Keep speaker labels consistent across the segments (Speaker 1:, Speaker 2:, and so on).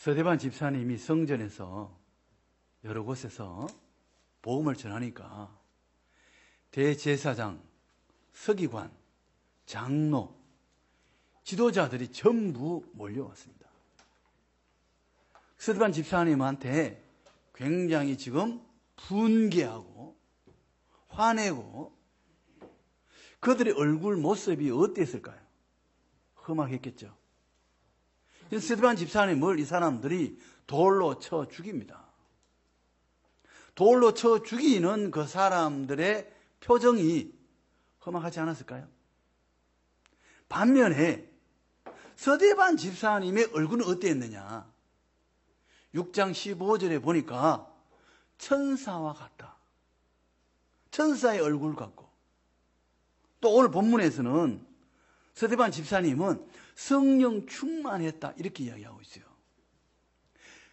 Speaker 1: 서대반 집사님이 성전에서 여러 곳에서 복음을 전하니까 대제사장, 서기관, 장로, 지도자들이 전부 몰려왔습니다. 서대반 집사님한테 굉장히 지금 분개하고 화내고 그들의 얼굴 모습이 어땠을까요? 험악했겠죠. 스테반 집사님을 이 사람들이 돌로 쳐 죽입니다. 돌로 쳐 죽이는 그 사람들의 표정이 험악하지 않았을까요? 반면에 서대반 집사님의 얼굴은 어땠느냐? 6장 15절에 보니까 천사와 같다. 천사의 얼굴 같고 또 오늘 본문에서는 서대반 집사님은 성령 충만했다 이렇게 이야기하고 있어요.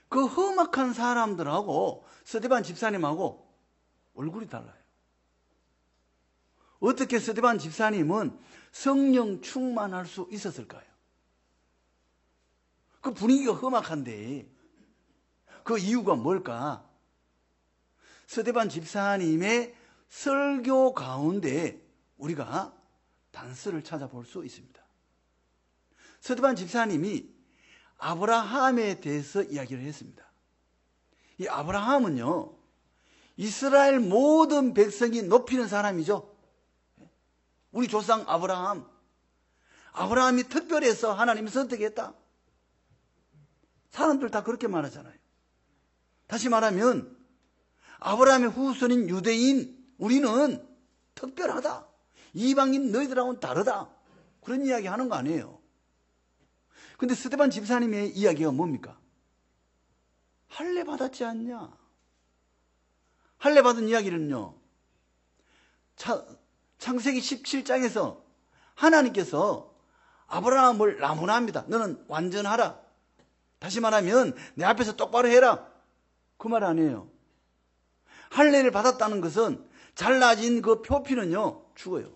Speaker 1: 그 험악한 사람들하고 서대반 집사님하고 얼굴이 달라요. 어떻게 서대반 집사님은 성령 충만할 수 있었을까요? 그 분위기가 험악한데 그 이유가 뭘까? 서대반 집사님의 설교 가운데 우리가 단서를 찾아볼 수 있습니다. 서대반 집사님이 아브라함에 대해서 이야기를 했습니다. 이 아브라함은요, 이스라엘 모든 백성이 높이는 사람이죠. 우리 조상 아브라함. 아브라함이 특별해서 하나님이 선택했다. 사람들 다 그렇게 말하잖아요. 다시 말하면, 아브라함의 후손인 유대인, 우리는 특별하다. 이방인 너희들하고는 다르다. 그런 이야기 하는 거 아니에요. 근데 스테반 집사님의 이야기가 뭡니까? 할례 받았지 않냐? 할례 받은 이야기는요. 창세기 17장에서 하나님께서 아브라함을 나무나합니다. 너는 완전하라. 다시 말하면 내 앞에서 똑바로 해라. 그 말 아니에요. 할례를 받았다는 것은 잘라진 그 표피는요 죽어요.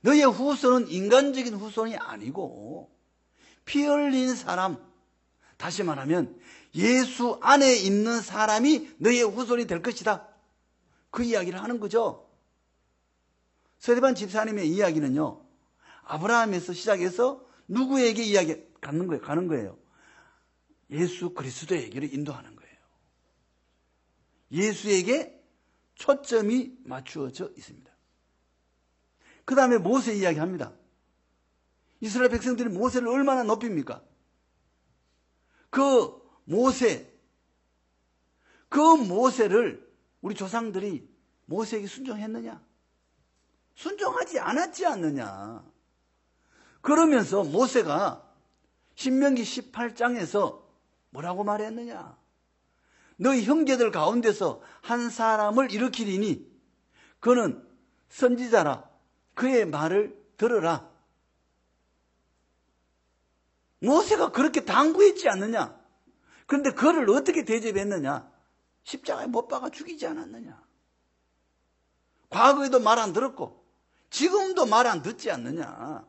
Speaker 1: 너의 후손은 인간적인 후손이 아니고 피 흘린 사람, 다시 말하면 예수 안에 있는 사람이 너의 후손이 될 것이다. 그 이야기를 하는 거죠. 서대반 집사님의 이야기는요, 아브라함에서 시작해서 누구에게 이야기 가는 거예요? 가는 거예요. 예수 그리스도에게로 인도하는 거예요. 예수에게 초점이 맞추어져 있습니다. 그 다음에 모세 이야기합니다. 이스라엘 백성들이 모세를 얼마나 높입니까? 그 모세, 그 모세를 우리 조상들이 모세에게 순종했느냐? 순종하지 않았지 않느냐? 그러면서 모세가 신명기 18장에서 뭐라고 말했느냐? 너희 형제들 가운데서 한 사람을 일으키리니 그는 선지자라 그의 말을 들으라. 모세가 그렇게 당부했지 않느냐? 그런데 그를 어떻게 대접했느냐? 십자가에 못 박아 죽이지 않았느냐? 과거에도 말 안 들었고, 지금도 말 안 듣지 않느냐?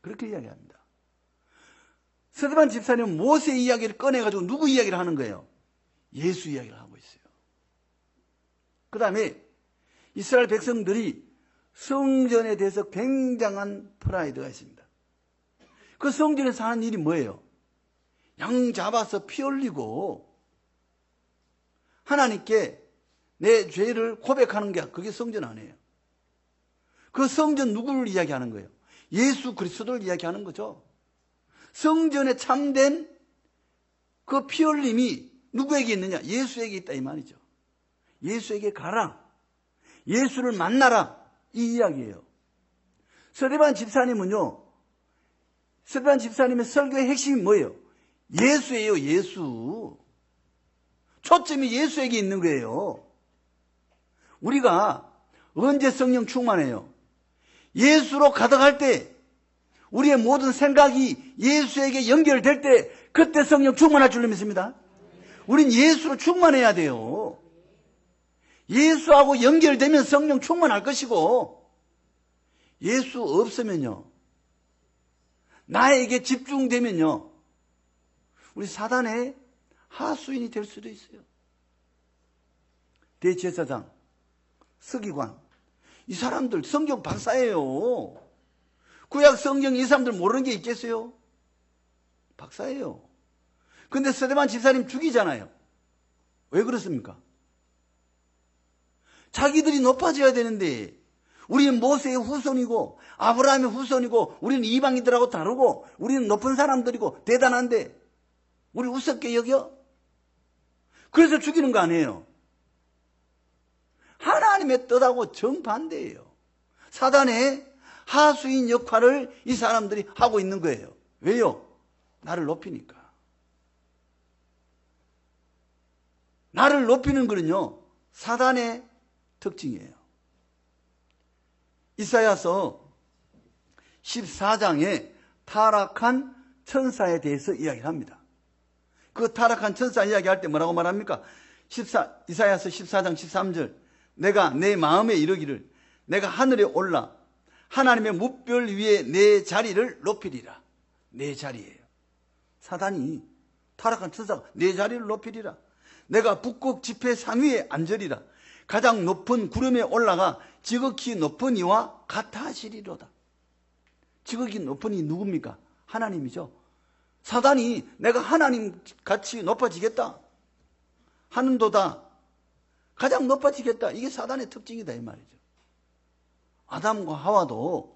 Speaker 1: 그렇게 이야기합니다. 서대반 집사님은 모세 이야기를 꺼내가지고 누구 이야기를 하는 거예요? 예수 이야기를 하고 있어요. 그 다음에 이스라엘 백성들이 성전에 대해서 굉장한 프라이드가 있습니다. 그 성전에서 하는 일이 뭐예요? 양 잡아서 피 흘리고 하나님께 내 죄를 고백하는 게 그게 성전 아니에요. 그 성전 누구를 이야기하는 거예요? 예수 그리스도를 이야기하는 거죠. 성전에 참된 그 피 흘림이 누구에게 있느냐? 예수에게 있다 이 말이죠. 예수에게 가라. 예수를 만나라. 이 이야기예요. 서대반 집사님은요. 서대반 집사님의 설교의 핵심이 뭐예요? 예수예요. 예수. 초점이 예수에게 있는 거예요. 우리가 언제 성령 충만해요? 예수로 가득할 때 우리의 모든 생각이 예수에게 연결될 때 그때 성령 충만할 줄 믿습니다. 우린 예수로 충만해야 돼요. 예수하고 연결되면 성령 충만할 것이고 예수 없으면요. 나에게 집중되면요. 우리 사단의 하수인이 될 수도 있어요. 대제사장, 서기관, 이 사람들 성경 박사예요. 구약 성경 이 사람들 모르는 게 있겠어요? 박사예요. 근데 스데반 집사님 죽이잖아요. 왜 그렇습니까? 자기들이 높아져야 되는데 우리는 모세의 후손이고 아브라함의 후손이고 우리는 이방인들하고 다르고 우리는 높은 사람들이고 대단한데 우리 우습게 여겨? 그래서 죽이는 거 아니에요. 하나님의 뜻하고 정반대예요. 사단의 하수인 역할을 이 사람들이 하고 있는 거예요. 왜요? 나를 높이니까. 나를 높이는 거는요, 사단의 특징이에요. 이사야서 14장에 타락한 천사에 대해서 이야기를 합니다. 그 타락한 천사 이야기할 때 뭐라고 말합니까? 14, 이사야서 14장 13절 내가 내 마음에 이르기를 내가 하늘에 올라 하나님의 무별 위에 내 자리를 높이리라. 내 자리예요. 사단이 타락한 천사가 내 자리를 높이리라. 내가 북극 지폐 상위에 앉으리라. 가장 높은 구름에 올라가 지극히 높은 이와 같아 하시리로다. 지극히 높은 이 누굽니까? 하나님이죠. 사단이 내가 하나님 같이 높아지겠다. 하는도다. 가장 높아지겠다. 이게 사단의 특징이다 이 말이죠. 아담과 하와도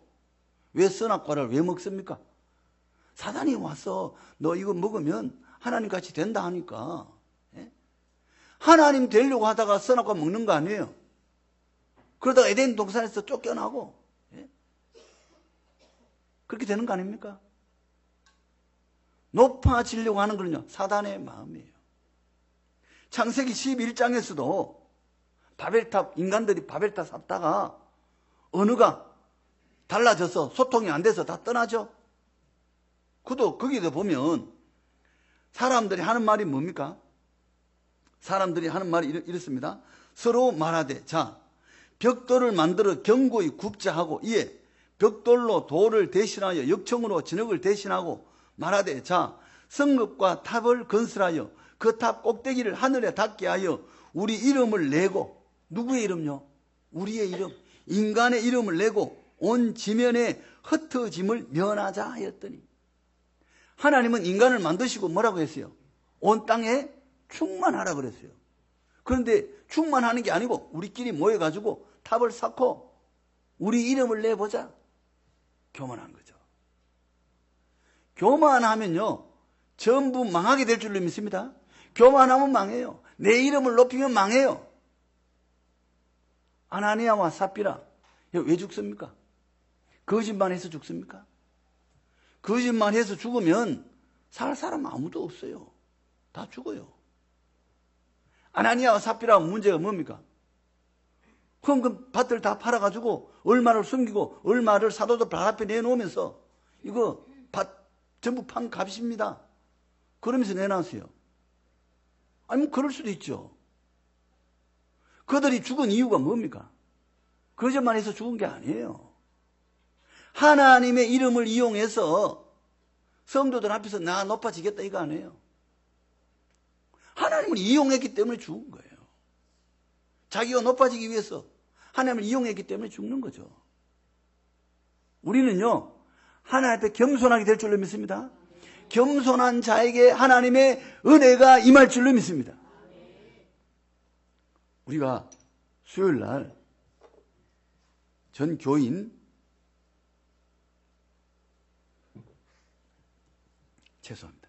Speaker 1: 왜 선악과를 왜 먹습니까? 사단이 와서 너 이거 먹으면 하나님 같이 된다 하니까 예? 하나님 되려고 하다가 선악과 먹는 거 아니에요. 그러다가 에덴 동산에서 쫓겨나고 예? 그렇게 되는 거 아닙니까? 높아지려고 하는 거는요 사단의 마음이에요. 창세기 11장에서도 바벨탑 인간들이 바벨탑 샀다가 언어가 달라져서 소통이 안 돼서 다 떠나죠. 그도 거기도 보면 사람들이 하는 말이 뭡니까? 사람들이 하는 말이 이렇습니다. 서로 말하되 자 벽돌을 만들어 견고히 굽자 하고 이에 벽돌로 돌을 대신하여 역청으로 진흙을 대신하고 말하되 자 성읍과 탑을 건설하여 그 탑 꼭대기를 하늘에 닿게 하여 우리 이름을 내고 누구의 이름요? 우리의 이름 인간의 이름을 내고 온 지면에 흩어짐을 면하자 하였더니 하나님은 인간을 만드시고 뭐라고 했어요? 온 땅에 충만하라 그랬어요. 그런데 충만하는 게 아니고 우리끼리 모여가지고 탑을 쌓고 우리 이름을 내보자. 교만한 거죠. 교만하면요. 전부 망하게 될 줄로 믿습니다. 교만하면 망해요. 내 이름을 높이면 망해요. 아나니아와 삽비라 왜 죽습니까? 거짓말 해서 죽습니까? 거짓말 해서 죽으면 살 사람 아무도 없어요. 다 죽어요. 아나니아와 삽비라 문제가 뭡니까? 헌금 밭을 다 팔아가지고 얼마를 숨기고 얼마를 사도들 발 앞에 내놓으면서 이거 밭 전부 판 값입니다. 그러면서 내놨어요. 아니면 그럴 수도 있죠. 그들이 죽은 이유가 뭡니까? 거짓말해서 죽은 게 아니에요. 하나님의 이름을 이용해서 성도들 앞에서 나 높아지겠다 이거 아니에요. 하나님을 이용했기 때문에 죽은 거예요. 자기가 높아지기 위해서 하나님을 이용했기 때문에 죽는 거죠. 우리는요, 하나님 앞에 겸손하게 될 줄로 믿습니다. 겸손한 자에게 하나님의 은혜가 임할 줄로 믿습니다. 우리가 수요일 날 전 교인 죄송합니다.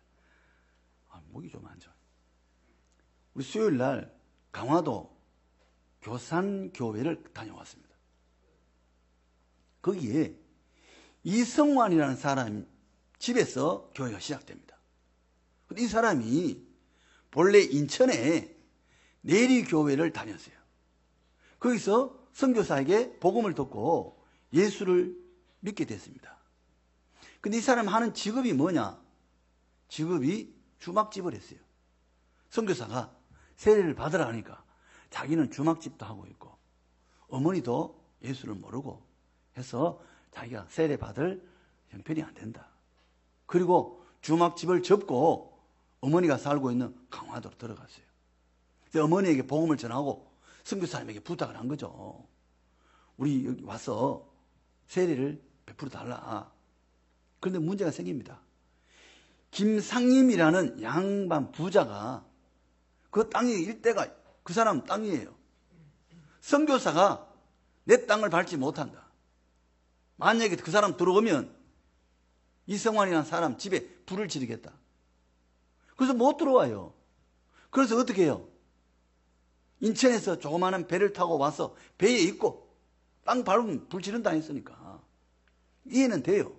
Speaker 1: 아, 목이 좀 안 좋아요. 우리 수요일 날 강화도 교산교회를 다녀왔습니다. 거기에 이성환이라는 사람 집에서 교회가 시작됩니다. 이 사람이 본래 인천에 내리교회를 다녔어요. 거기서 선교사에게 복음을 듣고 예수를 믿게 됐습니다. 근데 이 사람 하는 직업이 뭐냐? 직업이 주막집을 했어요. 선교사가 세례를 받으라 하니까 자기는 주막집도 하고 있고 어머니도 예수를 모르고 해서 자기가 세례 받을 형편이 안 된다. 그리고 주막집을 접고 어머니가 살고 있는 강화도로 들어갔어요. 어머니에게 복음을 전하고 선교사님에게 부탁을 한 거죠. 우리 여기 와서 세례를 베풀어 달라. 그런데 문제가 생깁니다. 김상임이라는 양반 부자가 그 땅의 일대가 그 사람 땅이에요. 선교사가 내 땅을 밟지 못한다. 만약에 그 사람 들어오면 이성환이라는 사람 집에 불을 지르겠다. 그래서 못 들어와요. 그래서 어떻게 해요? 인천에서 조그마한 배를 타고 와서 배에 있고 땅 밟으면 불 지른다 했으니까 이해는 돼요.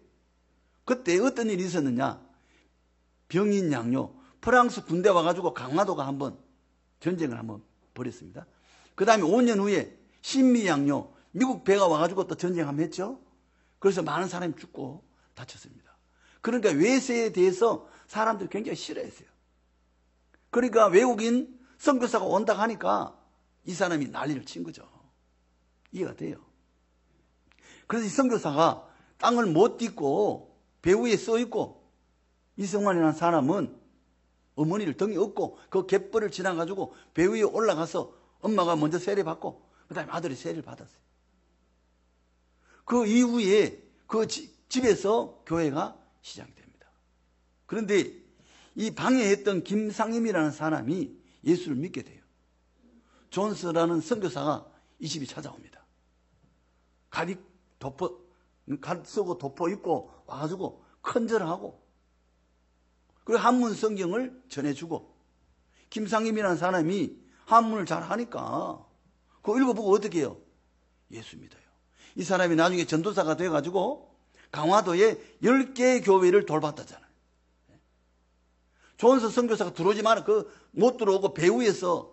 Speaker 1: 그때 어떤 일이 있었느냐? 병인 양요 프랑스 군대 와가지고 강화도가 한번 전쟁을 한번 벌였습니다. 그 다음에 5년 후에 신미 양요 미국 배가 와가지고 또 전쟁 한번 했죠. 그래서 많은 사람이 죽고 다쳤습니다. 그러니까 외세에 대해서 사람들이 굉장히 싫어했어요. 그러니까 외국인 선교사가 온다 하니까 이 사람이 난리를 친 거죠. 이해가 돼요. 그래서 이 선교사가 땅을 못 딛고 배후에 써 있고 이성환이라는 사람은 어머니를 등에 업고 그 갯벌을 지나가지고 배 위에 올라가서 엄마가 먼저 세례 받고 그 다음에 아들이 세례를 받았어요. 그 이후에 그 집에서 교회가 시작이 됩니다. 그런데 이 방해했던 김상임이라는 사람이 예수를 믿게 돼요. 존스라는 선교사가 이 집이 찾아옵니다. 가리 덮어, 가 쓰고 덮어 입고 와가지고 큰절하고 그리고 한문 성경을 전해주고 김상임이라는 사람이 한문을 잘 하니까 그거 읽어보고 어떻게 해요? 예수 믿어요. 이 사람이 나중에 전도사가 돼가지고 강화도에 10개의 교회를 돌봤다잖아요. 존스 선교사가 들어오지 마라. 그못 들어오고 배후에서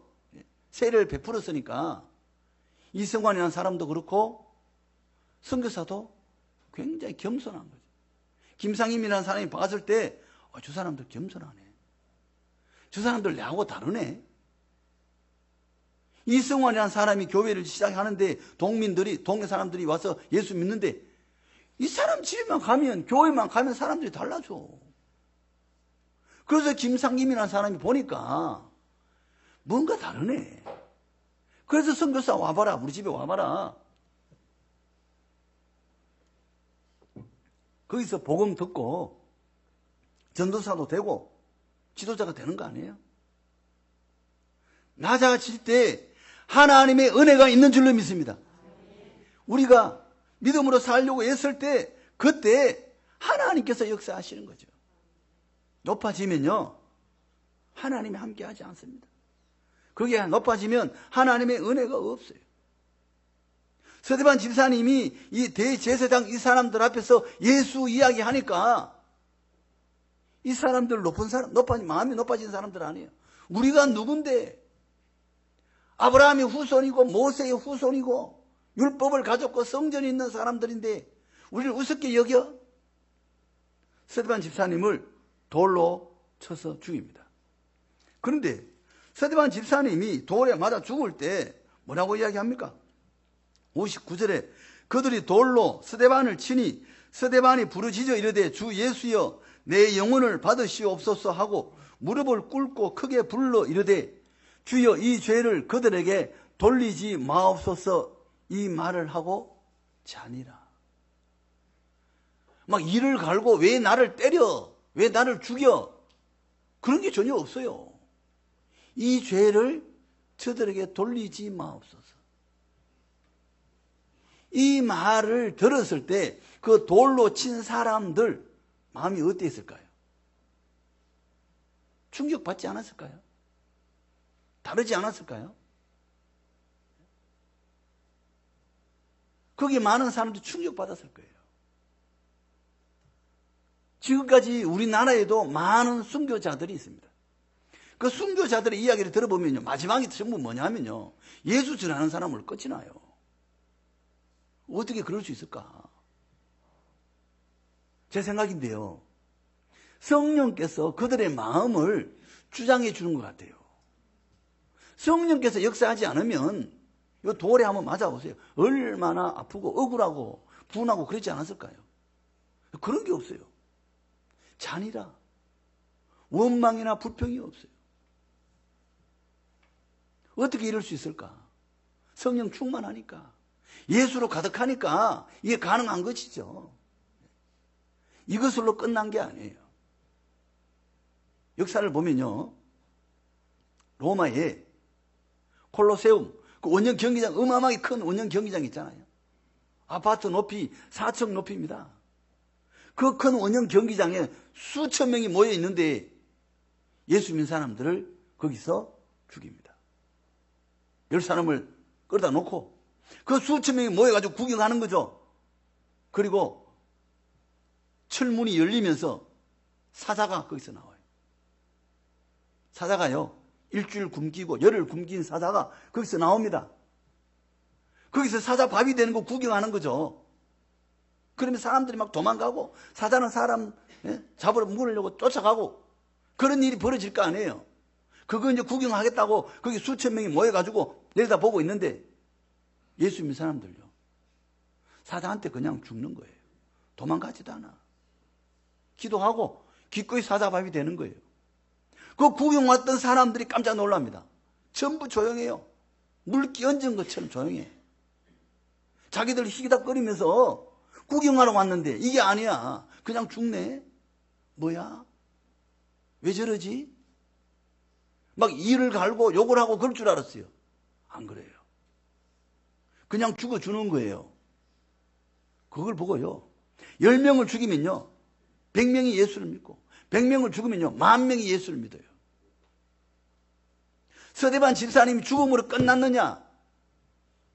Speaker 1: 세례를 베풀었으니까 이승관이라는 사람도 그렇고 선교사도 굉장히 겸손한 거죠. 김상임이라는 사람이 봤을 때, 어, 저 사람들 겸손하네. 저 사람들 내하고 다르네. 이승환이라는 사람이 교회를 시작하는데 동민들이, 동네 사람들이 와서 예수 믿는데 이 사람 집에만 가면, 교회만 가면 사람들이 달라져. 그래서 김상김이라는 사람이 보니까 뭔가 다르네. 그래서 선교사 와봐라. 우리 집에 와봐라. 거기서 복음 듣고 전도사도 되고 지도자가 되는 거 아니에요? 낮아질 때 하나님의 은혜가 있는 줄로 믿습니다. 우리가 믿음으로 살려고 했을 때 그때 하나님께서 역사하시는 거죠. 높아지면요. 하나님이 함께 하지 않습니다. 그게 높아지면 하나님의 은혜가 없어요. 서대반 집사님이 이 대제사장 이 사람들 앞에서 예수 이야기 하니까 이 사람들 높은 사람, 높아, 마음이 높아진 사람들 아니에요. 우리가 누군데? 아브라함의 후손이고 모세의 후손이고 율법을 가졌고 성전이 있는 사람들인데 우리를 우습게 여겨? 서대반 집사님을 돌로 쳐서 죽입니다. 그런데 서대반 집사님이 돌에 맞아 죽을 때 뭐라고 이야기합니까? 59절에 그들이 돌로 서대반을 치니 서대반이 부르짖어 이르되 주 예수여 내 영혼을 받으시옵소서 하고 무릎을 꿇고 크게 불러 이르되 주여 이 죄를 그들에게 돌리지 마옵소서 이 말을 하고 자니라. 막 이를 갈고 왜 나를 때려? 왜 나를 죽여? 그런 게 전혀 없어요. 이 죄를 저들에게 돌리지 마옵소서. 이 말을 들었을 때 그 돌로 친 사람들 마음이 어땠을까요? 충격받지 않았을까요? 다르지 않았을까요? 거기 많은 사람들이 충격받았을 거예요. 지금까지 우리나라에도 많은 순교자들이 있습니다. 그 순교자들의 이야기를 들어보면요. 마지막에 전부 뭐냐면요. 예수 전하는 사람을 끝이 나요. 어떻게 그럴 수 있을까? 제 생각인데요. 성령께서 그들의 마음을 주장해 주는 것 같아요. 성령께서 역사하지 않으면 이 돌에 한번 맞아보세요. 얼마나 아프고 억울하고 분하고 그렇지 않았을까요? 그런 게 없어요. 잔이라. 원망이나 불평이 없어요. 어떻게 이럴 수 있을까? 성령 충만하니까. 예수로 가득하니까 이게 가능한 것이죠. 이것으로 끝난 게 아니에요. 역사를 보면요. 로마에 콜로세움, 그 원형 경기장, 어마어마하게 큰 원형 경기장 있잖아요. 아파트 높이 4층 높이입니다. 그 큰 원형 경기장에 수천 명이 모여 있는데 예수 믿는 사람들을 거기서 죽입니다. 열 사람을 끌다 놓고 그 수천 명이 모여가지고 구경하는 거죠. 그리고 철문이 열리면서 사자가 거기서 나와요. 사자가요. 일주일 굶기고 열흘 굶긴 사자가 거기서 나옵니다. 거기서 사자 밥이 되는 거 구경하는 거죠. 그러면 사람들이 막 도망가고 사자는 사람 예? 잡으러 물으려고 쫓아가고 그런 일이 벌어질 거 아니에요. 그거 이제 구경하겠다고 거기 수천 명이 모여가지고 내려다 보고 있는데 예수 믿는 사람들요. 사자한테 그냥 죽는 거예요. 도망가지도 않아. 기도하고 기꺼이 사자밥이 되는 거예요. 그 구경 왔던 사람들이 깜짝 놀랍니다. 전부 조용해요. 물 끼얹은 것처럼 조용해. 자기들 희기닥거리면서 구경하러 왔는데 이게 아니야. 그냥 죽네. 뭐야? 왜 저러지? 막 이를 갈고 욕을 하고 그럴 줄 알았어요. 안 그래요. 그냥 죽어주는 거예요. 그걸 보고요. 10명을 죽이면요. 100명이 예수를 믿고 100명을 죽으면요. 만 명이 예수를 믿어요. 서대반 집사님이 죽음으로 끝났느냐?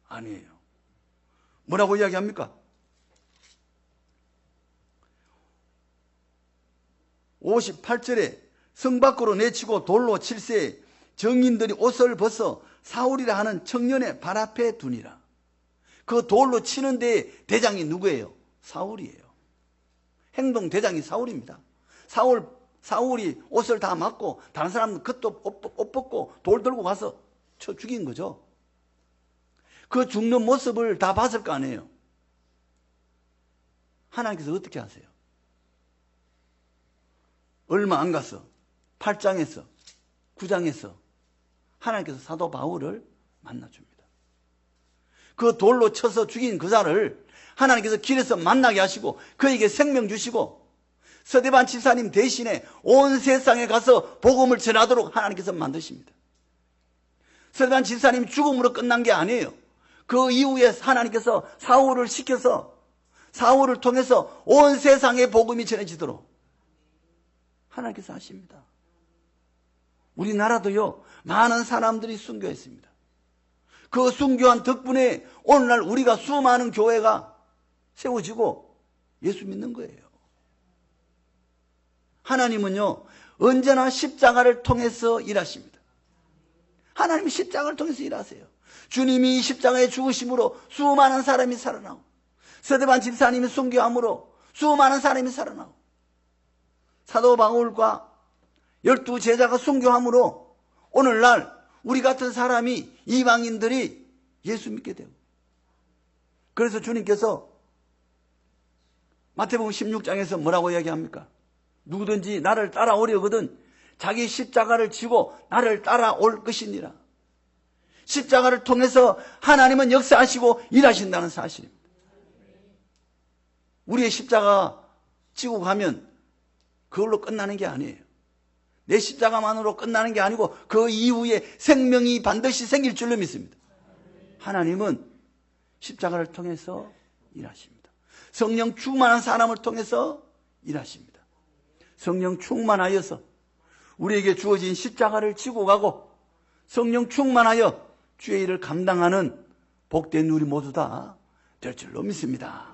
Speaker 1: 아니에요. 뭐라고 이야기합니까? 58절에 성 밖으로 내치고 돌로 칠세 정인들이 옷을 벗어 사울이라 하는 청년의 발 앞에 두니라. 그 돌로 치는데 대장이 누구예요? 사울이에요. 행동 대장이 사울입니다. 사울 사울이 옷을 다 맞고 다른 사람은 그것도 옷 벗고 돌 들고 가서 쳐 죽인 거죠. 그 죽는 모습을 다 봤을 거 아니에요. 하나님께서 어떻게 하세요? 얼마 안 갔어. 8장에서 9장에서 하나님께서 사도 바울을 만나줍니다. 그 돌로 쳐서 죽인 그 자를 하나님께서 길에서 만나게 하시고 그에게 생명 주시고 서대반 집사님 대신에 온 세상에 가서 복음을 전하도록 하나님께서 만드십니다. 서대반 집사님 죽음으로 끝난 게 아니에요. 그 이후에 하나님께서 사울을 시켜서 사울을 통해서 온 세상에 복음이 전해지도록 하나님께서 하십니다. 우리나라도요, 많은 사람들이 순교했습니다. 그 순교한 덕분에 오늘날 우리가 수많은 교회가 세워지고 예수 믿는 거예요. 하나님은요, 언제나 십자가를 통해서 일하십니다. 하나님이 십자가를 통해서 일하세요. 주님이 십자가에 죽으심으로 수많은 사람이 살아나고, 서대반 집사님이 순교함으로 수많은 사람이 살아나고, 사도 바울과 열두 제자가 순교함으로 오늘날 우리 같은 사람이 이방인들이 예수 믿게 되고 그래서 주님께서 마태복음 16장에서 뭐라고 이야기합니까? 누구든지 나를 따라오려거든 자기 십자가를 지고 나를 따라올 것이니라. 십자가를 통해서 하나님은 역사하시고 일하신다는 사실입니다. 우리의 십자가 지고 가면 그걸로 끝나는 게 아니에요. 내 십자가만으로 끝나는 게 아니고 그 이후에 생명이 반드시 생길 줄로 믿습니다. 하나님은 십자가를 통해서 일하십니다. 성령 충만한 사람을 통해서 일하십니다. 성령 충만하여서 우리에게 주어진 십자가를 지고 가고 성령 충만하여 주의 일을 감당하는 복된 우리 모두 다 될 줄로 믿습니다.